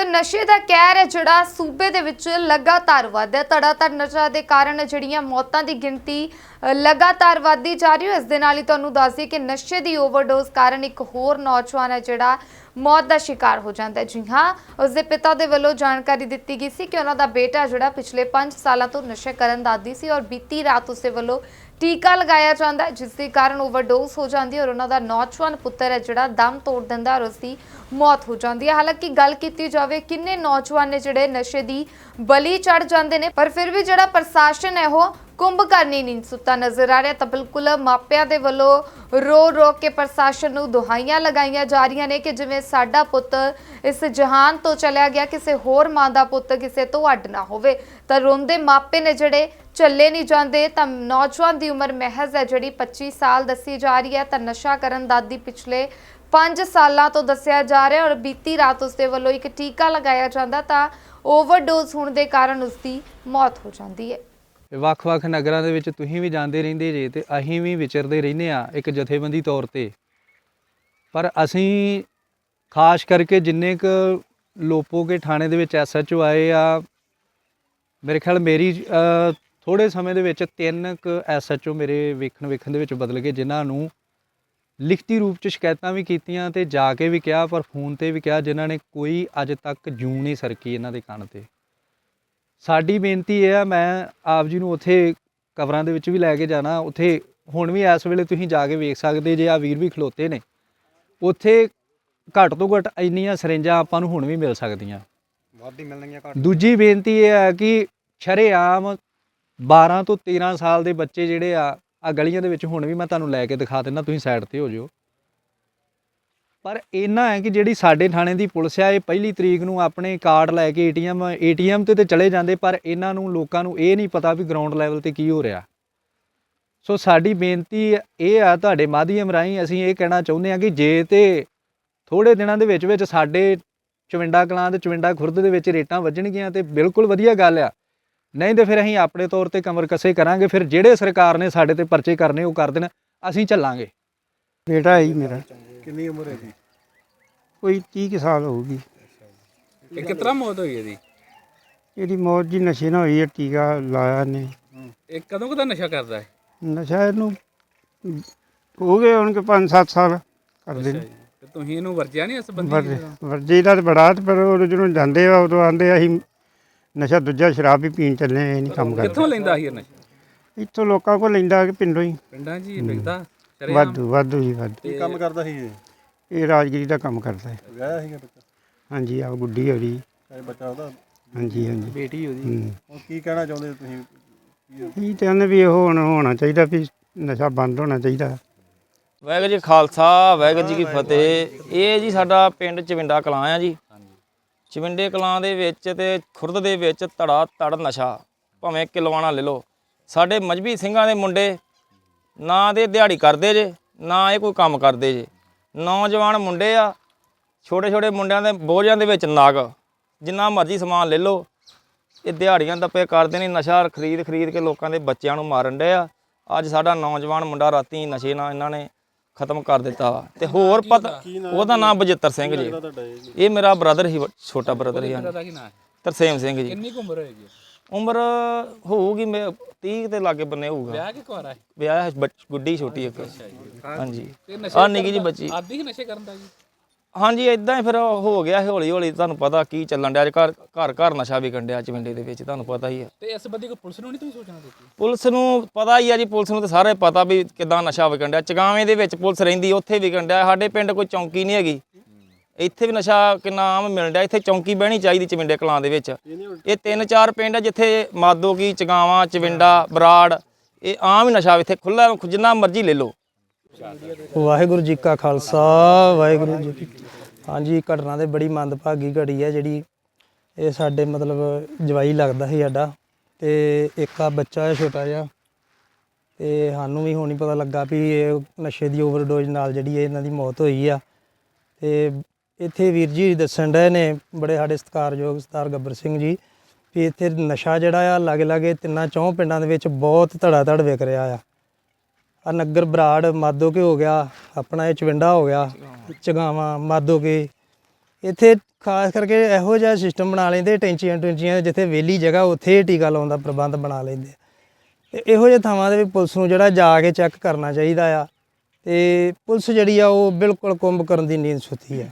ਤੇ ਨਸ਼ੇ ਦਾ ਕਹਿਰ ਹੈ ਜਿਹੜਾ ਸੂਬੇ ਦੇ ਵਿੱਚ ਲਗਾਤਾਰ ਵੱਧਦਾ ਧੜਾ ਧੜ ਨਸ਼ਾ ਦੇ ਕਾਰਨ ਜਿਹੜੀਆਂ ਮੌਤਾਂ ਦੀ ਗਿਣਤੀ ਲਗਾਤਾਰ ਵਧਦੀ ਜਾ ਰਹੀ ਹੈ। ਇਸ ਦੇ ਨਾਲ ਹੀ ਤੁਹਾਨੂੰ ਦੱਸ ਦਈਏ ਕਿ ਨਸ਼ੇ ਦੀ ਓਵਰਡੋਜ਼ ਕਾਰਨ ਇੱਕ ਹੋਰ ਨੌਜਵਾਨ ਹੈ ਜਿਹੜਾ ਮੌਤ ਦਾ ਸ਼ਿਕਾਰ ਹੋ ਜਾਂਦਾ ਹੈ। ਜੀ ਹਾਂ, ਉਸ ਦੇ ਪਿਤਾ ਦੇ ਵੱਲੋਂ ਜਾਣਕਾਰੀ ਦਿੱਤੀ ਗਈ ਸੀ ਕਿ ਉਹਨਾਂ ਦਾ ਬੇਟਾ ਜਿਹੜਾ ਪਿਛਲੇ 5 ਸਾਲਾਂ ਤੋਂ ਨਸ਼ਾ ਕਰਨ ਦਾ ਆਦੀ ਸੀ ਔਰ ਬੀਤੀ ਰਾਤ ਉਸ ਵੱਲੋਂ ਟੀਕਾ ਲਗਾਇਆ ਜਾਂਦਾ ਜਿਸ ਦੇ ਕਾਰਨ ਓਵਰਡੋਜ਼ ਹੋ ਜਾਂਦੀ ਹੈ ਔਰ ਉਹਨਾਂ ਦਾ ਨੌਜਵਾਨ ਪੁੱਤਰ ਹੈ ਜਿਹੜਾ ਦਮ ਤੋੜ ਦਿੰਦਾ ਔਰ ਉਸਦੀ ਮੌਤ ਹੋ ਜਾਂਦੀ ਹੈ। ਹਾਲਾਂਕਿ ਗੱਲ ਕੀਤੀ ਜਾਵੇ, ਕਿੰਨੇ ਨੌਜਵਾਨ ਨੇ ਜਿਹੜੇ ਨਸ਼ੇ ਦੀ ਬਲੀ ਚੜ ਜਾਂਦੇ ਨੇ, ਪਰ ਫਿਰ ਵੀ ਜਿਹੜਾ ਪ੍ਰਸ਼ਾਸਨ ਹੈ ਉਹ ਕੁੰਭਕਰਨੀ ਨਹੀਂ ਸੁੱਤਾ ਨਜ਼ਰ ਆ ਰਿਹਾ ਤਾਂ ਬਿਲਕੁਲ ਮਾਪਿਆਂ ਦੇ ਵੱਲੋਂ ਰੋ ਰੋ ਕੇ ਪ੍ਰਸ਼ਾਸਨ ਨੂੰ ਦੁਹਾਈਆਂ ਲਗਾਈਆਂ ਜਾ ਰਹੀਆਂ ਨੇ ਕਿ ਜਿਵੇਂ ਸਾਡਾ ਪੁੱਤ ਇਸ ਜਹਾਨ ਤੋਂ ਚਲਿਆ ਗਿਆ, ਕਿਸੇ ਹੋਰ ਮਾਂ ਦਾ ਪੁੱਤ ਕਿਸੇ ਤੋਂ ਅੱਡ ਨਾ ਹੋਵੇ। ਤਾਂ ਰੋਂਦੇ ਮਾਪੇ ਨੇ ਜਿਹੜੇ ਚੱਲੇ ਨਹੀਂ ਜਾਂਦੇ, ਤਾਂ ਨੌਜਵਾਨ ਦੀ ਉਮਰ ਮਹਿਜ਼ ਹੈ ਜਿਹੜੀ 25 ਸਾਲ ਦੱਸੀ ਜਾ ਰਹੀ ਹੈ। ਤਾਂ ਨਸ਼ਾ ਕਰਨ ਦਾਦੀ ਪਿਛਲੇ 5 ਸਾਲਾਂ ਤੋਂ ਦੱਸਿਆ ਜਾ ਰਿਹਾ ਔਰ ਬੀਤੀ ਰਾਤ ਉਸਦੇ ਵੱਲੋਂ ਇੱਕ ਟੀਕਾ ਲਗਾਇਆ ਜਾਂਦਾ ਤਾਂ ਓਵਰਡੋਜ਼ ਹੋਣ ਦੇ ਕਾਰਨ ਉਸਦੀ ਮੌਤ ਹੋ ਜਾਂਦੀ ਹੈ। ਵੱਖ-ਵੱਖ ਨਗਰਾਂ ਦੇ ਵਿੱਚ ਤੁਸੀਂ ਵੀ ਜਾਂਦੇ ਰਹਿੰਦੇ ਜੇ ਤੇ ਅਸੀਂ ਵੀ ਵਿਚਰਦੇ ਰਹਿੰਦੇ ਆ ਇੱਕ ਜਥੇਬੰਦੀ ਤੌਰ ਤੇ। ਪਰ ਅਸੀਂ ਖਾਸ ਕਰਕੇ ਜਿੰਨੇ ਕ ਲੋਪੋਗੇ ਥਾਣੇ ਦੇ ਵਿੱਚ ਐਸਐਚਓ ਆਏ ਆ ਮੇਰੇ ਖਿਆਲ ਮੇਰੀ ਅ, ਥੋੜੇ ਸਮੇਂ ਦੇ ਵਿੱਚ ਤਿੰਨ ਕ ਐਸਐਚਓ ਮੇਰੇ ਵੇਖਣ ਵੇਖਣ ਦੇ ਵਿੱਚ ਬਦਲ ਗਏ ਜਿਨ੍ਹਾਂ ਨੂੰ ਲਿਖਤੀ ਰੂਪ ਚ ਸ਼ਿਕਾਇਤਾਂ ਵੀ ਕੀਤੀਆਂ ਤੇ ਜਾ ਕੇ ਵੀ ਕਿਹਾ ਪਰ ਫੋਨ ਤੇ ਵੀ ਕਿਹਾ ਜਿਨ੍ਹਾਂ ਨੇ ਕੋਈ ਅੱਜ ਤੱਕ ਜੂੰ ਨਹੀਂ ਸਰਕੀ ਇਹਨਾਂ ਦੇ ਕੰਨ ਤੇ। ਸਾਡੀ ਬੇਨਤੀ ਇਹ ਆ ਮੈਂ ਆਪ ਜੀ ਨੂੰ ਉੱਥੇ ਕਵਰਾਂ ਦੇ ਵਿੱਚ ਵੀ ਲੈ ਕੇ ਜਾਣਾ। ਉੱਥੇ ਹੁਣ ਵੀ ਇਸ ਵੇਲੇ ਤੁਸੀਂ ਜਾ ਕੇ ਵੇਖ ਸਕਦੇ ਜੇ ਆ ਵੀਰ ਵੀ ਖਲੋਤੇ ਨੇ। ਉੱਥੇ ਘੱਟ ਤੋਂ ਘੱਟ ਇੰਨੀਆਂ ਸਰੰਜਾਂ ਆਪਾਂ ਨੂੰ ਹੁਣ ਵੀ ਮਿਲ ਸਕਦੀਆਂ। ਵਾਧੀ ਮਿਲਣਗੀਆਂ ਘੱਟ। ਦੂਜੀ ਬੇਨਤੀ ਇਹ ਹੈ ਕਿ ਸ਼ਰੇਆਮ 12 ਤੋਂ 13 ਸਾਲ ਦੇ ਬੱਚੇ ਜਿਹੜੇ ਆ ਆ ਗਲੀਆਂ ਦੇ ਵਿੱਚ ਹੁਣ ਵੀ ਮੈਂ ਤੁਹਾਨੂੰ ਲੈ ਕੇ ਦਿਖਾ ਦਿੰਦਾ ਤੁਸੀਂ ਸਾਈਡ ਤੇ ਹੋ ਜਿਓ। ਪਰ ਇਹਨਾਂ ਹੈ ਕਿ ਜਿਹੜੀ ਸਾਡੇ ਥਾਣੇ ਦੀ ਪੁਲਿਸ ਆ, ਇਹ ਪਹਿਲੀ ਤਰੀਕ ਨੂੰ ਆਪਣੇ ਕਾਰਡ ਲੈ ਕੇ ਏਟੀਐਮ ਏਟੀਐਮ ਤੇ ਤੇ ਚਲੇ ਜਾਂਦੇ, ਪਰ ਇਹਨਾਂ ਨੂੰ ਲੋਕਾਂ ਨੂੰ ਇਹ ਨਹੀਂ ਪਤਾ ਵੀ ਗਰਾਊਂਡ ਲੈਵਲ ਤੇ ਕੀ ਹੋ ਰਿਹਾ। ਸੋ ਸਾਡੀ ਬੇਨਤੀ ਇਹ ਆ ਤੁਹਾਡੇ ਮਾਧਿਅਮ ਰਾਹੀਂ ਅਸੀਂ ਇਹ ਕਹਿਣਾ ਚਾਹੁੰਦੇ ਹਾਂ ਕਿ ਜੇ ਤੇ ਥੋੜੇ ਦਿਨਾਂ ਦੇ ਵਿੱਚ ਵਿੱਚ ਸਾਡੇ ਚਵਿੰਡਾ ਕਲਾਂ ਤੇ ਚਵਿੰਡਾ ਖੁਰਦ ਦੇ ਵਿੱਚ ਰੇਟਾਂ ਵੱਜਣਗੀਆਂ ਤੇ ਬਿਲਕੁਲ ਵਧੀਆ ਗੱਲ ਆ। ਨਹੀਂ ਤੇ ਫਿਰ ਅਸੀਂ ਆਪਣੇ ਤੌਰ ਤੇ ਕਮਰ ਕੱਸੇ ਕਰਾਂਗੇ, ਫਿਰ ਜਿਹੜੇ ਸਰਕਾਰ ਨੇ ਸਾਡੇ ਤੇ ਪਰਚੇ ਕਰਨੇ ਉਹ ਕਰ ਦੇਣ, ਅਸੀਂ ਚੱਲਾਂਗੇ। ਬੇਟਾ ਹੈ ਜੀ ਮੇਰਾ। ਕਿੰਨੀ ਉਮਰ ਹੈ ਜੀ? ਕੋਈ 30 ਕੁ ਸਾਲ ਹੋਊਗੀ। ਇਹ ਕਿਤਨਾ ਮੌਤ ਹੋਈ ਇਹਦੀ? ਇਹਦੀ ਮੌਤ ਜੀ ਨਸ਼ੇ ਨਾਲ ਹੋਈ ਹੈ ਟੀਕਾ ਲਾਇਆ ਨੇ ਇਹ ਕਦੋਂ ਕਦਾ ਨਸ਼ਾ ਕਰਦਾ ਹੈ? ਨਸ਼ਾ ਇਹਨੂੰ ਹੋ ਗਏ ਹੁਣ ਕਿ 5-7 ਸਾਲ ਕਰਦੇ ਨੇ। ਤੇ ਤੁਸੀਂ ਇਹਨੂੰ ਵਰਜਿਆ ਨਹੀਂ ਇਸ ਬੰਦੇ ਵਰਜੇ ਵਰਜੇ ਦਾ ਤਾਂ ਬੜਾ ਤੇ ਪਰ ਉਹ ਜਦੋਂ ਜਾਂਦੇ ਆ ਉਦੋਂ ਆਂਦੇ ਅਸੀਂ ਨਸ਼ਾ ਦੂਜਾ ਸ਼ਰਾਬ ਵੀ ਪੀਣ ਚੱਲੇ ਇਹ ਨਹੀਂ ਕੰਮ ਕਿੱਥੋਂ ਕਰਦੇ ਲੈਂਦਾ ਸੀ ਇਹ ਨਸ਼ਾ? ਇੱਥੋਂ ਲੋਕਾਂ ਕੋਲ ਲੈਂਦਾ ਕਿ ਪਿੰਡੋਂ ਹੀ। ਪਿੰਡਾਂ 'ਚ ਹੀ ਵਿਕਦਾ? ਵਾਧੂ ਵਾਧੂ ਜੀ ਵਾਧੂ। ਕੀ ਕੰਮ ਕਰਦਾ ਸੀ ਇਹ? ਇਹ ਰਾਜਗੀਰੀ ਦਾ ਕੰਮ ਕਰਦਾ ਹੈ ਵਿਆਹ ਸੀਗਾ ਬੱਚਾ? ਹਾਂਜੀ ਆ ਗੁੱਡੀ ਉਹਦੀ। ਇਹ ਬੱਚਾ ਉਹਦਾ? ਹਾਂਜੀ ਹਾਂਜੀ। ਬੇਟੀ ਉਹਦੀ। ਹੂੰ। ਹੁਣ ਕੀ ਕਹਿਣਾ ਚਾਹੁੰਦੇ ਤੁਸੀਂ? ਇਹ ਤੇ ਕਹਿੰਦੇ ਵੀ ਇਹ ਹੁਣ ਹੋਣਾ ਚਾਹੀਦਾ ਵੀ ਨਸ਼ਾ ਬੰਦ ਹੋਣਾ ਚਾਹੀਦਾ। ਵਾਹਿਗੁਰੂ ਜੀ ਖਾਲਸਾ ਵਾਹਿਗੁਰੂ ਜੀ ਕੀ ਫਤਿਹ। ਇਹ ਜੀ ਸਾਡਾ ਪਿੰਡ ਚਵਿੰਡਾ ਕਲਾਂ ਆ ਜੀ। ਚਵਿੰਡੇ ਕਲਾਂ ਦੇ ਵਿੱਚ ਤੇ ਖੁਰਦ ਦੇ ਵਿੱਚ ਧੜਾ ਧੜ ਨਸ਼ਾ। ਭਾਵੇਂ ਕਿਲਵਾਣਾ ਲੈ ਲਓ। ਸਾਡੇ ਮਜਬੀ ਸਿੰਘਾਂ ਦੇ ਮੁੰਡੇ ਨਾ ਦੇ ਦਿਹਾੜੀ ਕਰਦੇ ਜੇ ਨਾ ਇਹ ਕੋਈ ਕੰਮ ਕਰਦੇ ਜੇ। ਨੌਜਵਾਨ ਮੁੰਡੇ ਆ ਛੋਟੇ ਛੋਟੇ ਮੁੰਡਿਆਂ ਦੇ ਬੋਝਾਂ ਦੇ ਵਿੱਚ ਨਗ। ਜਿੰਨਾ ਮਰਜ਼ੀ ਸਮਾਨ ਲੈ ਲਓ। ਇਹ ਦਿਹਾੜੀਆਂ ਦੱਪੇ ਕਰਦੇ ਨੇ ਨਸ਼ਾ ਖਰੀਦ ਖਰੀਦ ਕੇ ਲੋਕਾਂ ਦੇ ਬੱਚਿਆਂ ਨੂੰ ਮਾਰਨ ਡਏ ਆ। ਅੱਜ ਸਾਡਾ ਨੌਜਵਾਨ ਮੁੰਡਾ ਰਾਤੀ ਨਸ਼ੇ ਨਾਲ ਇਹਨਾਂ ਨੇ ਖਤਮ ਕਰ ਦਿੱਤਾ ਵਾ। ਤੇ ਹੋਰ ਪਤਾ ਉਹਦਾ ਨਾਮ ਬਜਿੱਤਰ ਸਿੰਘ ਜੀ। ਇਹ ਮੇਰਾ ਬ੍ਰਦਰ ਹੀ ਛੋਟਾ ਬ੍ਰਦਰ ਹੀ ਤਰਸੇਮ ਸਿੰਘ ਜੀ। ਕਿੰਨੀ ਉਮਰ ਹੋਏਗੀ? ਉਮਰ ਹੋਊਗੀ ਮੇ 30 ਦੇ ਲਾਗੇ ਬੰਨੇ ਹੋਊਗਾ। ਵਿਆਹ ਕਿ ਕੁਆਰਾ ਹੈ ਵਿਆਹ ਹੈ ਬੱਚ- ਗੁੱਡੀ ਛੋਟੀ ਇੱਕ। ਹਾਂਜੀ। ਤੇ ਨਿੱਕੀ ਜੀ ਬੱਚੀ। ਆਦੀ ਹੀ ਨਸ਼ੇ ਕਰਨ ਦਾ ਜੀ? ਹਾਂਜੀ ਇਦਾਂ ਹੀ ਫਿਰ ਹੋ ਗਿਆ ਹੌਲੀ ਹੌਲੀ ਤੁਹਾਨੂੰ ਪਤਾ ਕੀ ਚੱਲਣ ਡਿਆ ਅੱਜ ਘਰ ਘਰ ਘਰ ਨਸ਼ਾ ਵਿਕਣ ਡਿਆ ਚਵਿੰਡੇ ਦੇ ਵਿੱਚ ਤੁਹਾਨੂੰ ਪਤਾ ਹੀ ਆ। ਤੇ ਇਸ ਬੰਦੇ ਕੋ ਪੁਲਿਸ ਨੂੰ ਨਹੀਂ ਤੁਸੀਂ ਸੋਚਣਾ ਦਿੱਤੀ? ਪੁਲਿਸ ਨੂੰ ਪਤਾ ਹੀ ਆ ਜੀ ਪੁਲਿਸ ਨੂੰ ਤਾਂ ਸਾਰੇ ਪਤਾ ਵੀ ਕਿਦਾਂ ਨਸ਼ਾ ਵਿਕਣ ਡਿਆ। ਚਗਾਵੇਂ ਦੇ ਵਿੱਚ ਪੁਲਿਸ ਰਹਿੰਦੀ ਉੱਥੇ ਵਿਕਣ ਡਿਆ। ਸਾਡੇ ਪਿੰਡ ਕੋਈ ਚੌਂਕੀ ਨਹੀਂ ਹੈਗੀ। ਇੱਥੇ ਵੀ ਨਸ਼ਾ ਕਿੰਨਾ ਆਮ ਮਿਲ ਰਿਹਾ, ਇੱਥੇ ਚੌਂਕੀ ਬਹਿਣੀ ਚਾਹੀਦੀ ਚਵਿੰਡੇ ਕਲਾਂ ਦੇ ਵਿੱਚ। ਇਹ ਤਿੰਨ ਚਾਰ ਪਿੰਡ ਆ ਜਿੱਥੇ ਮਾਦੋ ਕੀ ਚਗਾਵਾਂ, ਚਵਿੰਡਾ, ਬਰਾੜ, ਇਹ ਆਮ ਹੀ ਨਸ਼ਾ ਇੱਥੇ ਖੁੱਲਾ ਜਿੰਨਾ ਮਰਜ਼ੀ ਲੈ ਲਓ। ਵਾਹਿਗੁਰੂ ਜੀ ਕਾ ਖਾਲਸਾ, ਵਾਹਿਗੁਰੂ ਜੀ ਕੀ ਹਾਂਜੀ, ਘਟਨਾ ਤੇ ਬੜੀ ਮੰਦਭਾਗੀ ਘੜੀ ਹੈ ਜਿਹੜੀ ਇਹ ਸਾਡੇ ਮਤਲਬ ਜਵਾਈ ਲੱਗਦਾ ਸੀ ਸਾਡਾ ਤੇ ਇੱਕ ਆ ਬੱਚਾ ਹੈ ਛੋਟਾ ਜਿਹਾ ਤੇ ਸਾਨੂੰ ਵੀ ਹੁਣ ਹੀ ਪਤਾ ਲੱਗਾ ਵੀ ਇਹ ਨਸ਼ੇ ਦੀ ਓਵਰਡੋਜ਼ ਨਾਲ ਜਿਹੜੀ ਹੈ ਇਹਨਾਂ ਦੀ ਮੌਤ ਹੋਈ ਆ ਤੇ ਇੱਥੇ ਵੀਰ ਜੀ ਦੱਸਣ ਰਹੇ ਨੇ, ਬੜੇ ਸਾਡੇ ਸਤਿਕਾਰਯੋਗ ਸਰਦਾਰ ਗੱਬਰ ਸਿੰਘ ਜੀ, ਵੀ ਇੱਥੇ ਨਸ਼ਾ ਜਿਹੜਾ ਆ ਲਾਗੇ ਲਾਗੇ ਤਿੰਨਾਂ ਚੌਂ ਪਿੰਡਾਂ ਦੇ ਵਿੱਚ ਬਹੁਤ ਧੜਾ ਧੜ ਵਿਕ ਰਿਹਾ ਆ। ਆ ਨਗਰ ਬਰਾੜ ਮਾਦੋ ਕੇ ਹੋ ਗਿਆ, ਆਪਣਾ ਇਹ ਚਵਿੰਡਾ ਹੋ ਗਿਆ, ਚਗਾਵਾ ਮਾਦੋ ਕੇ। ਇੱਥੇ ਖਾਸ ਕਰਕੇ ਇਹੋ ਜਿਹਾ ਸਿਸਟਮ ਬਣਾ ਲੈਂਦੇ, ਟੈਂਚੀਆਂ ਟੈਂਚੀਆਂ, ਜਿੱਥੇ ਵਿਹਲੀ ਜਗ੍ਹਾ, ਉੱਥੇ ਟੀਕਾ ਲਾਉਣ ਦਾ ਪ੍ਰਬੰਧ ਬਣਾ ਲੈਂਦੇ। ਤੇ ਇਹੋ ਜਿਹੇ ਥਾਵਾਂ ਦੇ ਵੀ ਪੁਲਿਸ ਨੂੰ ਜਿਹੜਾ ਜਾ ਕੇ ਚੈੱਕ ਕਰਨਾ ਚਾਹੀਦਾ ਆ। ਤੇ ਪੁਲਿਸ ਜਿਹੜੀ ਆ, ਉਹ ਬਿਲਕੁਲ ਕੁੰਭ ਕਰਨ ਦੀ ਨੀਂਦ ਸੁੱਤੀ ਆ।